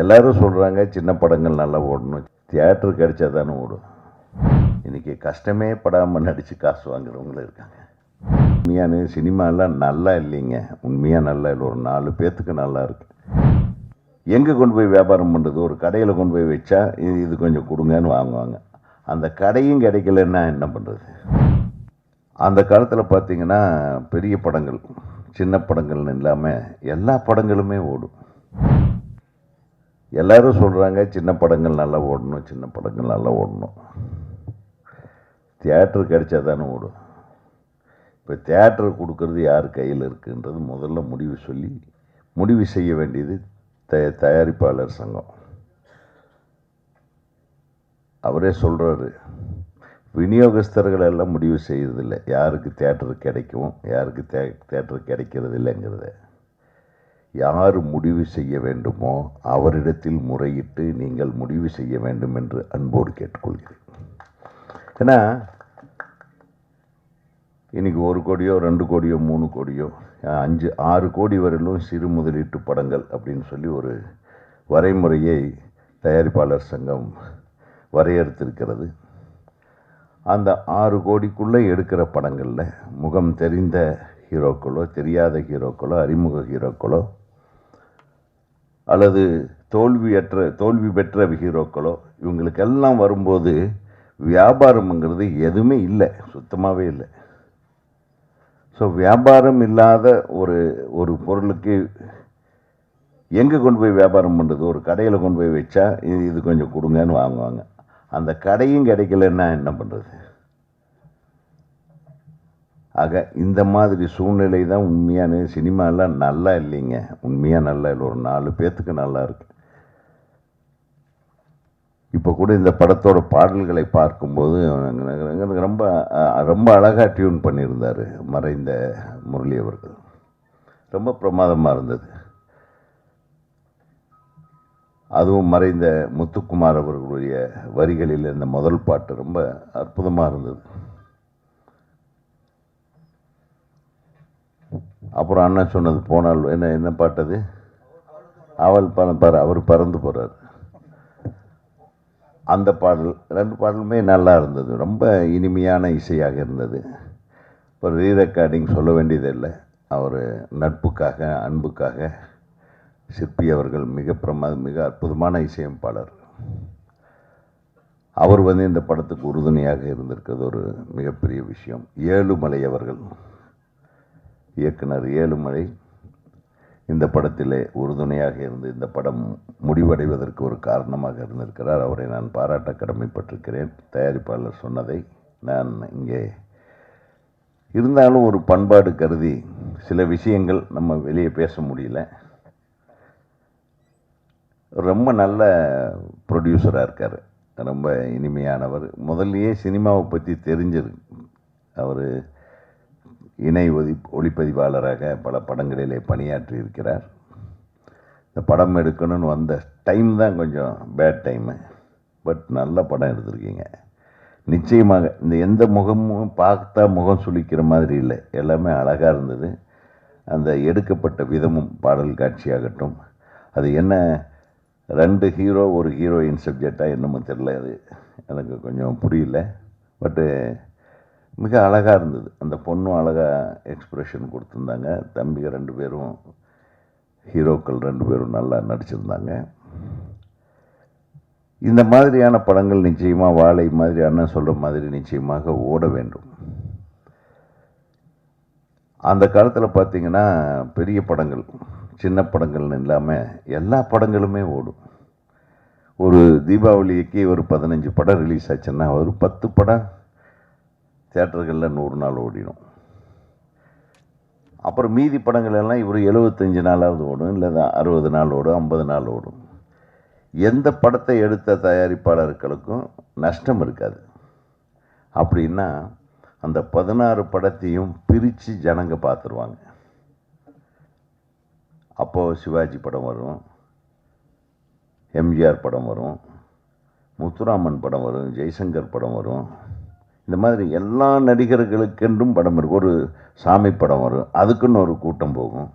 எல்லாரும் சொல்கிறாங்க சின்ன படங்கள் நல்லா ஓடணும். தியேட்டர் கிடைச்சா தானே ஓடும். இன்றைக்கி கஷ்டமே படாமல் நடித்து காசு வாங்குறவங்களும் இருக்காங்க. உண்மையான சினிமாலாம் நல்லா இல்லைங்க. உண்மையாக நல்லா இல்லை. ஒரு நாலு பேர்த்துக்கு நல்லா இருக்கு. எங்கே கொண்டு போய் வியாபாரம் பண்ணுறது ஒரு கடையில் கொண்டு போய் வச்சா இது இது கொஞ்சம் கொடுங்கன்னு வாங்குவாங்க. அந்த கடையும் கிடைக்கலன்னா என்ன பண்ணுறது அந்த காலத்தில் பார்த்தீங்கன்னா பெரிய படங்கள் சின்ன படங்கள்னு இல்லாமல் எல்லா படங்களுமே ஓடும். எல்லாரும் சொல்கிறாங்க சின்ன படங்கள் நல்லா ஓடணும் சின்ன படங்கள் நல்லா ஓடணும். தியேட்டர் கிடைச்சா தானே ஓடும். இப்போ தியேட்டர் கொடுக்கறது யார் கையில் இருக்குன்றது முதல்ல முடிவு சொல்லி முடிவு செய்ய வேண்டியது த தயாரிப்பாளர் சங்கம். அவரே சொல்கிறாரு விநியோகஸ்தர்கள் எல்லாம் முடிவு செய்கிறதில்ல யாருக்கு தேட்டர் கிடைக்கும் யாருக்கு தே தேட்டர் கிடைக்கிறது இல்லைங்கிறத யார் முடிவு செய்ய வேண்டுமோ அவரிடத்தில் முறையிட்டு நீங்கள் முடிவு செய்ய வேண்டும் என்று அன்போடு கேட்டுக்கொள்கிறேன். ஏன்னா இன்றைக்கி ஒரு கோடியோ ரெண்டு கோடியோ மூணு கோடியோ அஞ்சு ஆறு கோடி வரையிலும் சிறு முதலீட்டு படங்கள் அப்படின்னு சொல்லி ஒரு வரைமுறையை தயாரிப்பாளர் சங்கம் வரையறுத்திருக்கிறது. அந்த ஆறு கோடிக்குள்ளே எடுக்கிற படங்களில் முகம் தெரிந்த ஹீரோக்களோ தெரியாத ஹீரோக்களோ அறிமுக ஹீரோக்களோ அல்லது தோல்வியற்ற தோல்வி பெற்ற ஹீரோக்களோ இவங்களுக்கெல்லாம் வரும்போது வியாபாரம்ங்கிறது எதுவுமே இல்லை சுத்தமாகவே இல்லை. ஸோ வியாபாரம் இல்லாத ஒரு ஒரு பொருளுக்கு எங்கே கொண்டு போய் வியாபாரம் பண்ணுறது ஒரு கடையில் கொண்டு போய் வச்சா இது இது கொஞ்சம் கொடுங்கன்னு வாங்குவாங்க. அந்த கடையும் கிடைக்கலன்னா என்ன பண்ணுறது ஆக இந்த மாதிரி சூழ்நிலை தான் உண்மையான சினிமாலாம் நல்லா இல்லைங்க. உண்மையாக நல்லா இல்லை. ஒரு நாலு பேர்த்துக்கு நல்லா இருக்கு. இப்போ கூட இந்த படத்தோட பாடல்களை பார்க்கும்போது எனக்கு ரொம்ப ரொம்ப அழகாக டியூன் பண்ணியிருந்தார் மறைந்த முரளி அவர்கள். ரொம்ப பிரமாதமாக இருந்தது. அதுவும் மறைந்த முத்துக்குமார் அவர்களுடைய வரிகளில் இந்த முதல் பாட்டு ரொம்ப அற்புதமாக இருந்தது. அப்புறம் அண்ணன் சொன்னது போனால் என்ன என்ன பாட்டது அவள் பற பாரு அவர் பறந்து போகிறார் அந்த பாடல் ரெண்டு பாடலுமே நல்லா இருந்தது. ரொம்ப இனிமையான இசையாக இருந்தது. இப்போ ரீ ரெக்கார்டிங் சொல்ல வேண்டியதில்லை. அவர் நட்புக்காக அன்புக்காக சிற்பி அவர்கள் மிக பிரமா மிக அற்புதமான இசையமைப்பாளர். அவர் வந்து இந்த படத்துக்கு உறுதுணையாக இருந்திருக்கிறது ஒரு மிகப்பெரிய விஷயம். ஏழுமலை அவர்கள். இயக்குனர் ஏழுமலை. இந்த படத்திலே உறுதுணையாக இருந்து இந்த படம் முடிவடைவதற்கு ஒரு காரணமாக இருந்திருக்கிறார். அவரை நான் பாராட்ட கடமைப்பட்டிருக்கிறேன். தயாரிப்பாளர் சொன்னதை நான் இங்கே இருந்தாலும் ஒரு பண்பாடு கருதி சில விஷயங்கள் நம்ம வெளியே பேச முடியல. ரொம்ப நல்ல ப்ரொடியூசராக இருக்கார். ரொம்ப இனிமையானவர். முதல்லையே சினிமாவை பற்றி தெரிஞ்சது அவர் இணை ஒதி ஒளிப்பதிவாளராக பல படங்களிலே பணியாற்றி இருக்கிறார் இந்த படம் எடுக்கணும்னு வந்த டைம் தான் கொஞ்சம் பேட் டைமு பட் நல்ல படம் எடுத்திருக்கீங்க. நிச்சயமாக இந்த எந்த முகமும் பார்த்தா முகம் சுளிக்கிற மாதிரி இல்லை. எல்லாமே அழகாக இருந்தது. அந்த எடுக்கப்பட்ட விதமும் பாடல் காட்சியாகட்டும். அது என்ன? ரெண்டு ஹீரோ ஒரு ஹீரோயின் சப்ஜெக்டாக என்னமோ தெரில அது. எனக்கு கொஞ்சம் புரியல. பட்டு மிக அழகாக இருந்தது. அந்த பொண்ணும் அழகாக எக்ஸ்ப்ரெஷன் கொடுத்துருந்தாங்க. தம்பிங்க ரெண்டு பேரும் ஹீரோக்கள் ரெண்டு பேரும் நல்லா நடிச்சிருந்தாங்க. இந்த மாதிரியான படங்கள் நிச்சயமாக வாழை மாதிரி அண்ணன் சொல்கிற மாதிரி நிச்சயமாக ஓட வேண்டும். அந்த காலத்தில் பார்த்திங்கன்னா பெரிய படங்கள் சின்ன படங்கள்னு இல்லாமல் எல்லா படங்களுமே ஓடும். ஒரு தீபாவளிக்கு ஒரு பதினஞ்சு படம் ரிலீஸ் ஆச்சுன்னா ஒரு பத்து படம் தேட்டர்களில் நூறு நாள் ஓடிடும். அப்புறம் மீதி படங்கள் எல்லாம் இவர் எழுபத்தஞ்சு நாளாவது ஓடும் இல்லை அறுபது நாள் ஓடும் ஐம்பது நாள் ஓடும். எந்த படத்தை எடுத்த தயாரிப்பாளர்களுக்கும் நஷ்டம் இருக்காது. அப்படின்னா அந்த பதினாறு படத்தையும் பிரித்து ஜனங்க பார்த்துருவாங்க அப்போது சிவாஜி படம் வரும் எம்ஜிஆர் படம் வரும் முத்துராமன் படம் வரும் ஜெய்சங்கர் படம் வரும். இந்த மாதிரி எல்லா நடிகர்களுக்கென்றும் படம் இருக்கும். ஒரு சாமி படம் வரும். அதுக்குன்னு ஒரு கூட்டம் போகும்.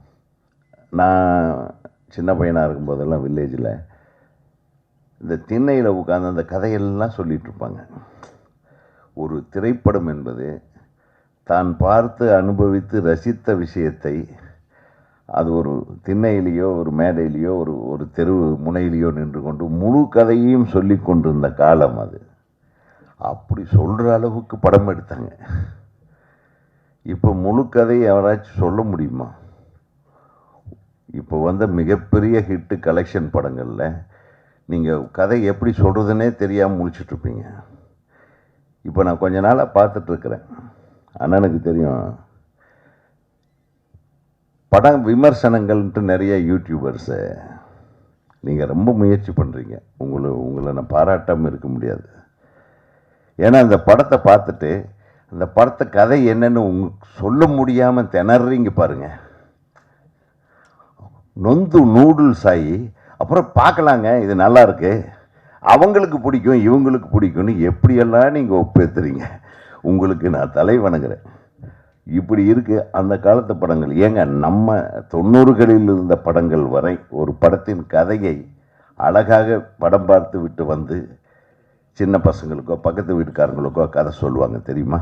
நான் சின்ன பையனாக இருக்கும்போதெல்லாம் வில்லேஜில் இந்த திண்ணையில் உட்காந்து அந்த கதையெல்லாம் சொல்லிகிட்ருப்பாங்க ஒரு திரைப்படம் என்பது தான் பார்த்து அனுபவித்து ரசித்த விஷயத்தை அது ஒரு திண்ணையிலேயோ ஒரு மேடையிலேயோ ஒரு ஒரு தெரு முனையிலேயோ நின்று கொண்டு முழு கதையையும் சொல்லி கொண்டிருந்த காலம் அது. அப்படி சொல்கிற அளவுக்கு படம் எடுத்தாங்க. இப்போ முழு கதையை யாராச்சும் சொல்ல முடியுமா? இப்போ வந்த மிகப்பெரிய ஹிட்டு கலெக்ஷன் படங்களில் நீங்கள் கதை எப்படி சொல்கிறதுனே தெரியாமல் முடிச்சிட்ருப்பீங்க இப்போ நான் கொஞ்ச நாளாக பார்த்துட்ருக்குறேன் அண்ணனுக்கு தெரியும். படம் விமர்சனங்கள்ன்ட்டு நிறைய யூடியூபர்ஸு நீங்கள் ரொம்ப முயற்சி பண்ணுறீங்க உங்களை உங்களை நான் பாராட்டாமல் இருக்க முடியாது. ஏன்னா அந்த படத்தை பார்த்துட்டு அந்த படத்தை கதை என்னன்னு உங் சொல்ல முடியாமல் திணறீங்க பாருங்கள் நொந்து நூடுல்ஸ் ஆகி அப்புறம் பார்க்கலாங்க இது நல்லா இருக்கு. அவங்களுக்கு பிடிக்கும் இவங்களுக்கு பிடிக்கும்னு எப்படியெல்லாம் நீங்கள் ஒப்பேத்துறீங்க? உங்களுக்கு நான் தலை வணங்குறேன். இப்படி இருக்குது அந்த காலத்து படங்கள். ஏங்க நம்ம தொண்ணூறுகளில் இருந்த படங்கள் வரை ஒரு படத்தின் கதையை அழகாக படம் பார்த்து விட்டு வந்து சின்ன பசங்களுக்கோ பக்கத்து வீட்டுக்காரங்களுக்கோ கதை சொல்லுவாங்க தெரியுமா?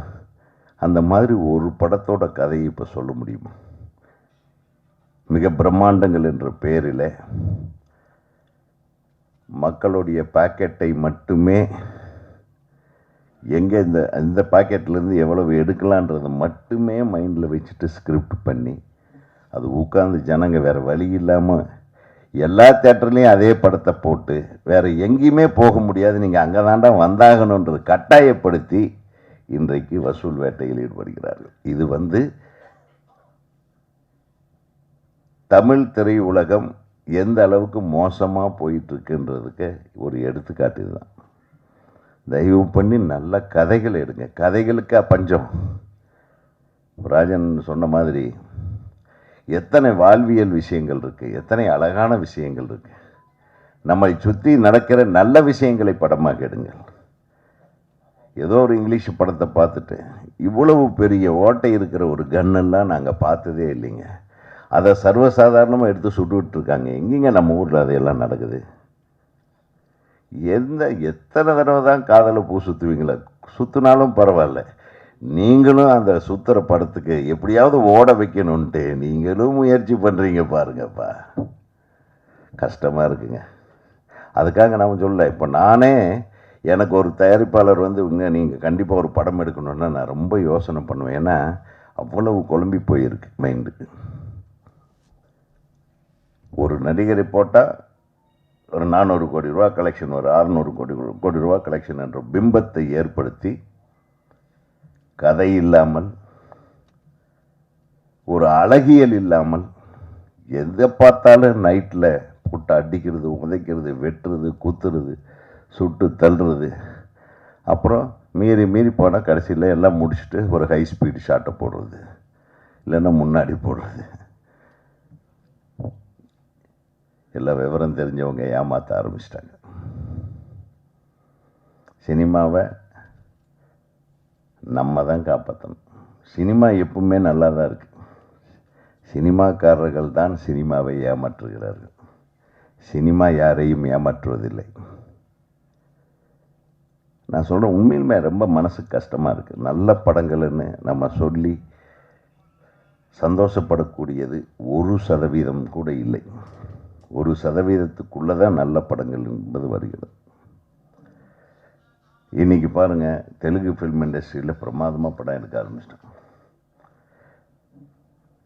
அந்த மாதிரி ஒரு படத்தோட கதையை இப்போ சொல்ல முடியுமா? மிக பிரம்மாண்டங்கள் என்ற பெயரில் மக்களுடைய பாக்கெட்டை மட்டுமே எங்கே இந்த இந்த பாக்கெட்லேருந்து எவ்வளவு எடுக்கலான்றதை மட்டுமே மைண்டில் வச்சுட்டு ஸ்கிரிப்ட் பண்ணி அது உட்காந்து ஜனங்க வேறு வழி இல்லாமல் எல்லா தேட்டர்லேயும் அதே படத்தை போட்டு வேறு எங்கேயுமே போக முடியாது. நீங்கள் அங்கே தாண்டா வந்தாகணுன்றது கட்டாயப்படுத்தி இன்றைக்கு வசூல் வேட்டையில் ஈடுபடுகிறார்கள். இது வந்து தமிழ் திரையுலகம் எந்த அளவுக்கு மோசமாக போயிட்டுருக்குன்றதுக்கு ஒரு எடுத்துக்காட்டு இதுதான். தயவு பண்ணி நல்ல கதைகள் எடுங்க. கதைகளுக்கா பஞ்சம். ராஜன் சொன்ன மாதிரி எத்தனை வாழ்வியல் விஷயங்கள் இருக்குது எத்தனை அழகான விஷயங்கள் இருக்குது நம்மை சுற்றி நடக்கிற நல்ல விஷயங்களை படமாக எடுங்கள். ஏதோ ஒரு இங்கிலீஷ் படத்தை பார்த்துட்டு இவ்வளவு பெரிய ஓட்டை இருக்கிற ஒரு கன்னெல்லாம் நாங்கள் பார்த்ததே இல்லைங்க. அதை சர்வசாதாரணமாக எடுத்து சுட்டுட்டு இருக்காங்க எங்கேங்க நம்ம ஊரில் அதையெல்லாம் நடக்குது? எந்த எத்தனை தடவை தான் காதலை பூ சுற்றுவீங்களா சுற்றுனாலும் பரவாயில்ல. நீங்களும் அந்த சுத்துற படத்துக்கு எப்படியாவது ஓட வைக்கணுன்ட்டு நீங்களும் முயற்சி பண்ணுறீங்க பாருங்கப்பா. கஷ்டமாக இருக்குங்க. அதுக்காக நம்ம சொல்ல இப்போ நானே எனக்கு ஒரு தயாரிப்பாளர் வந்து இங்க நீங்கள் கண்டிப்பாக ஒரு படம் எடுக்கணுன்னா நான் ரொம்ப யோசனை பண்ணுவேன். ஏன்னா அவ்வளவு குழம்பி போயிருக்கு மைண்டு ஒரு நடிகரை போட்டால் ஒரு நானூறு கோடி ரூபா கலெக்ஷன் ஒரு அறுநூறு கோடி கோடி ரூபா கலெக்ஷன் என்ற பிம்பத்தை ஏற்படுத்தி கதை இல்லாமல் ஒரு அழகியல் இல்லாமல் எதை பார்த்தாலும் நைட்டில் போட்டு அடிக்கிறது உதைக்கிறது வெட்டுறது குத்துறது சுட்டு தள்ளுறது. அப்புறம் மீறி மீறி போனால் கடைசியில் எல்லாம் முடிச்சுட்டு ஒரு ஹை ஸ்பீடு ஷாட்டை போடுறது. இல்லைன்னா முன்னாடி போடுறது. எல்லா விவரம் தெரிஞ்சவங்க ஏமாற்ற ஆரம்பிச்சிட்டாங்க. சினிமாவை நம்ம தான் காப்பாற்றணும் சினிமா எப்பவுமே நல்லா தான் இருக்குது சினிமாக்காரர்கள் தான் சினிமாவை ஏமாற்றுகிறார்கள். சினிமா யாரையும் ஏமாற்றுவதில்லை. நான் சொல்கிறேன் உண்மையிலுமே ரொம்ப மனசு கஷ்டமாக இருக்குது நல்ல படங்கள்னு நம்ம சொல்லி சந்தோஷப்படக்கூடியது ஒரு சதவீதம் கூட இல்லை. ஒரு சதவீதத்துக்குள்ளே தான் நல்ல படங்கள் என்பது வருகிறது. இன்னைக்கு பாருங்கள் தெலுங்கு ஃபிலிம் இண்டஸ்ட்ரியில் பிரமாதமாக படம் எடுக்க ஆரம்பிச்சிட்டோம்.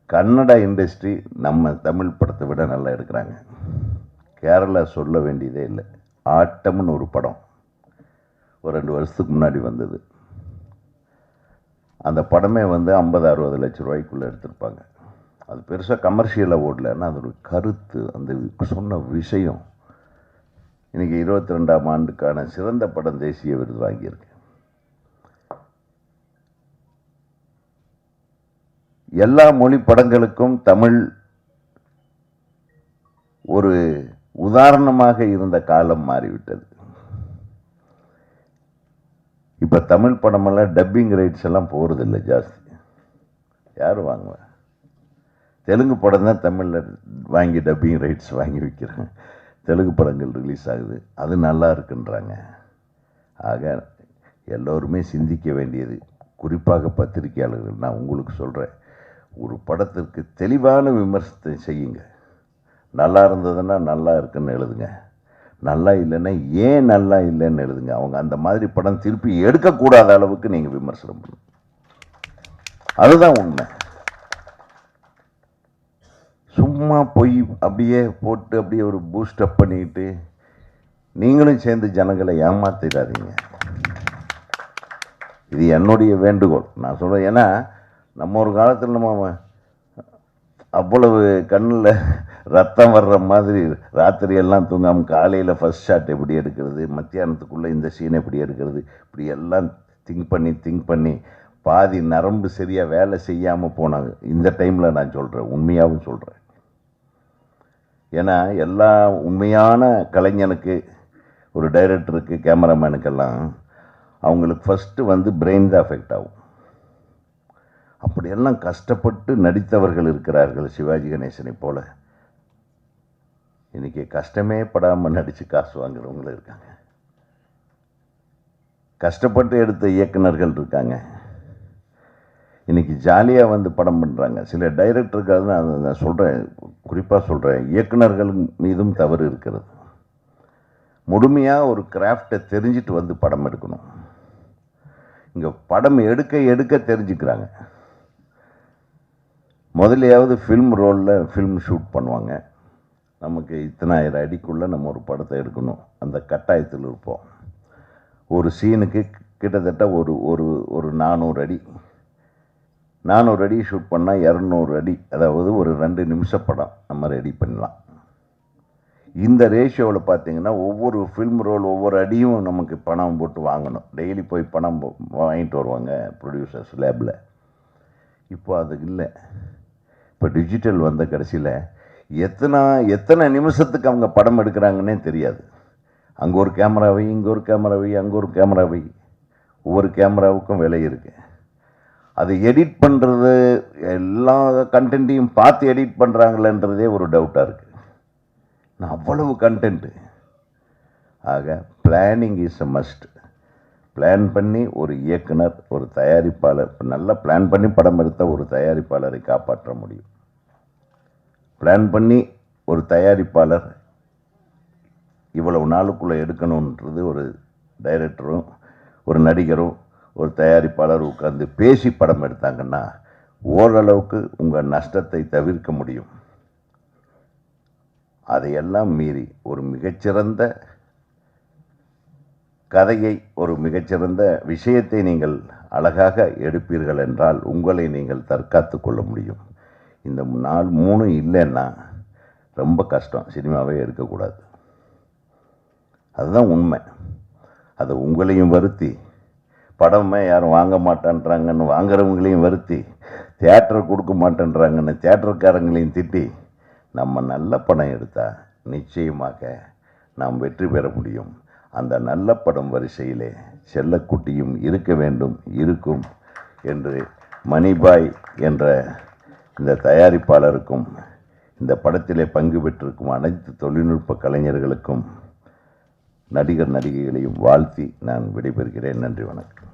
கன்னடா இண்டஸ்ட்ரி நம்ம தமிழ் படத்தை விட நல்லா எடுக்கிறாங்க. கேரளா சொல்ல வேண்டியதே இல்லை. ஆட்டம்னு ஒரு படம் ஒரு ரெண்டு வருஷத்துக்கு முன்னாடி வந்தது. அந்த படமே வந்து ஐம்பது அறுபது லட்ச ரூபாய்க்குள்ளே எடுத்திருப்பாங்க. அது பெருசாக கமர்ஷியலாக ஓடலன்னா அதோட கருத்து அந்த சொன்ன விஷயம் இன்றைக்கி இருபத்தி ரெண்டாம் ஆண்டுக்கான சிறந்த படம் தேசிய விருது வாங்கியிருக்கு. எல்லா மொழி படங்களுக்கும் தமிழ் ஒரு உதாரணமாக இருந்த காலம் மாறிவிட்டது. இப்போ தமிழ் படமெல்லாம் டப்பிங் ரைட்ஸ் எல்லாம் போகிறதில்ல ஜாஸ்தி. யார் வாங்குவேன் தெலுங்கு படம் தான் தமிழில் வாங்கி டப்பிங் ரைட்ஸ் வாங்கி விற்கிறாங்க தெலுங்கு படங்கள் ரிலீஸ் ஆகுது. அது நல்லா இருக்குன்றாங்க. ஆக எல்லோருமே சிந்திக்க வேண்டியது குறிப்பாக பத்திரிகையாளர்கள். நான் உங்களுக்கு சொல்கிறேன் ஒரு படத்திற்கு தெளிவான விமர்சனத்தை செய்யுங்க. நல்லா இருந்ததுன்னா நல்லா இருக்குன்னு எழுதுங்க. நல்லா இல்லைன்னா ஏன் நல்லா இல்லைன்னு எழுதுங்க. அவங்க அந்த மாதிரி படம் திருப்பி எடுக்கக்கூடாத அளவுக்கு நீங்கள் விமர்சனம் பண்ணுங்க அதுதான் உண்மை. சும்மா போய் அப்படியே போட்டு அப்படியே ஒரு பூஸ்ட் அப் பண்ணிக்கிட்டு நீங்களும் சேர்ந்து ஜனங்களை ஏமாத்திடாதீங்க. இது என்னுடைய வேண்டுகோள். நான் சொல்கிறேன் ஏன்னா நம்ம ஒரு காலத்தில் நம்ம அவ்வளவு கண்ணில் ரத்தம் வர்ற மாதிரி ராத்திரி எல்லாம் தூங்காமல் காலையில் ஃபஸ்ட் ஷாட் எப்படி எடுக்கிறது மத்தியானத்துக்குள்ளே இந்த சீன் எப்படி எடுக்கிறது இப்படி எல்லாம் திங்க் பண்ணி திங்க் பண்ணி பாதி நரம்பு சரியாக வேலை செய்யாமல் போனாங்க. இந்த டைமில் நான் சொல்கிறேன் உண்மையாகவும் சொல்கிறேன் ஏன்னா எல்லா உண்மையான கலைஞனுக்கு ஒரு டைரக்டருக்கு கேமராமேனுக்கெல்லாம் அவங்களுக்கு ஃபஸ்ட்டு வந்து பிரெயின் தான் அஃபெக்ட் ஆகும். அப்படியெல்லாம் கஷ்டப்பட்டு நடித்தவர்கள் இருக்கிறார்கள் சிவாஜி கணேசனை போல். இன்றைக்கி கஷ்டமே படாமல் நடித்து காசு வாங்குறவங்களும் இருக்காங்க. கஷ்டப்பட்டு எடுத்த இயக்குனர்கள் இருக்காங்க. இன்றைக்கி ஜாலியாக வந்து படம் பண்ணுறாங்க சில டைரக்டருக்கு நான் நான் சொல்கிறேன் குறிப்பாக சொல்கிறேன் இயக்குநர்கள் மீதும் தவறு இருக்கிறது. முழுமையாக ஒரு கிராஃப்டை தெரிஞ்சிட்டு வந்து படம் எடுக்கணும். இங்கே படம் எடுக்க எடுக்க தெரிஞ்சுக்கிறாங்க. முதலையாவது ஃபில்ம் ரோலில் ஃபில்ம் ஷூட் பண்ணுவாங்க. நமக்கு இத்தனாயிரம் அடிக்குள்ளே நம்ம ஒரு படத்தை எடுக்கணும். அந்த கட்டாயத்தில் இருப்போம். ஒரு சீனுக்கு கிட்டத்தட்ட ஒரு ஒரு ஒரு நானூறு அடி. நானூறு அடி ஷூட் பண்ணால் இரநூறு அடி அதாவது ஒரு ரெண்டு நிமிஷ படம் நம்ம ரெடி பண்ணலாம். இந்த ரேஷியோவில் பார்த்தீங்கன்னா ஒவ்வொரு ஃபில்ம் ரோல் ஒவ்வொரு அடியும் நமக்கு பணம் போட்டு வாங்கணும். டெய்லி போய் பணம் வாங்கிட்டு வருவாங்க ப்ரொடியூசர்ஸ் லேபில் இப்போ அது இல்லை. இப்போ டிஜிட்டல் வந்த கடைசியில் எத்தனை எத்தனை நிமிஷத்துக்கு அவங்க படம் எடுக்கிறாங்கன்னே தெரியாது. அங்கே ஒரு கேமராவை இங்கே ஒரு கேமராவை அங்கே ஒரு கேமராவை ஒவ்வொரு கேமராவுக்கும் விலை இருக்குது அதை எடிட் பண்ணுறது எல்லா கண்டென்ட்டையும் பார்த்து எடிட் பண்ணுறாங்களன்றதே ஒரு டவுட்டாக இருக்குது நான் அவ்வளவு கண்டென்ட்டு ஆக planning is a must plan பண்ணி ஒரு இயக்குனர் ஒரு தயாரிப்பாளர் இப்போ நல்லா பிளான் பண்ணி படம் எடுத்த ஒரு தயாரிப்பாளரை காப்பாற்ற முடியும். பிளான் பண்ணி ஒரு தயாரிப்பாளர் இவ்வளவு நாளுக்குள்ளே எடுக்கணுன்றது ஒரு டைரக்டரும் ஒரு நடிகரும் ஒரு தயாரிப்பாளர் உட்கார்ந்து பேசி படம் எடுத்தாங்கன்னா ஓரளவுக்கு உங்கள் நஷ்டத்தை தவிர்க்க முடியும். அதையெல்லாம் மீறி ஒரு மிகச்சிறந்த கதையை ஒரு மிகச்சிறந்த விஷயத்தை நீங்கள் அழகாக எடுப்பீர்கள் என்றால் உங்களை நீங்கள் தற்காத்து கொள்ள முடியும். இந்த நாள் மூணு இல்லைன்னா ரொம்ப கஷ்டம். சினிமாவே எடுக்கக்கூடாது. அதுதான் உண்மை. அதை உங்களையும் வருத்தி படமே யாரும் வாங்க மாட்டேன்றாங்கன்னு வாங்குறவங்களையும் வருத்தி தியேட்டர் கொடுக்க மாட்டேன்றாங்கன்னு தியேட்டர்காரங்களையும் திட்டி நம்ம நல்ல படம் எடுத்தால் நிச்சயமாக நாம் வெற்றி பெற முடியும். அந்த நல்ல படம் வரிசையிலே செல்லக்குட்டியும் இருக்க வேண்டும் இருக்கும் என்று மணிபாய் என்ற இந்த தயாரிப்பாளருக்கும் இந்த படத்திலே பங்கு பெற்றிருக்கும் அனைத்து தொழில்நுட்ப கலைஞர்களுக்கும் நடிகர் நடிகைகளையும் வாழ்த்தி நான் விடைபெறுகிறேன். நன்றி வணக்கம்.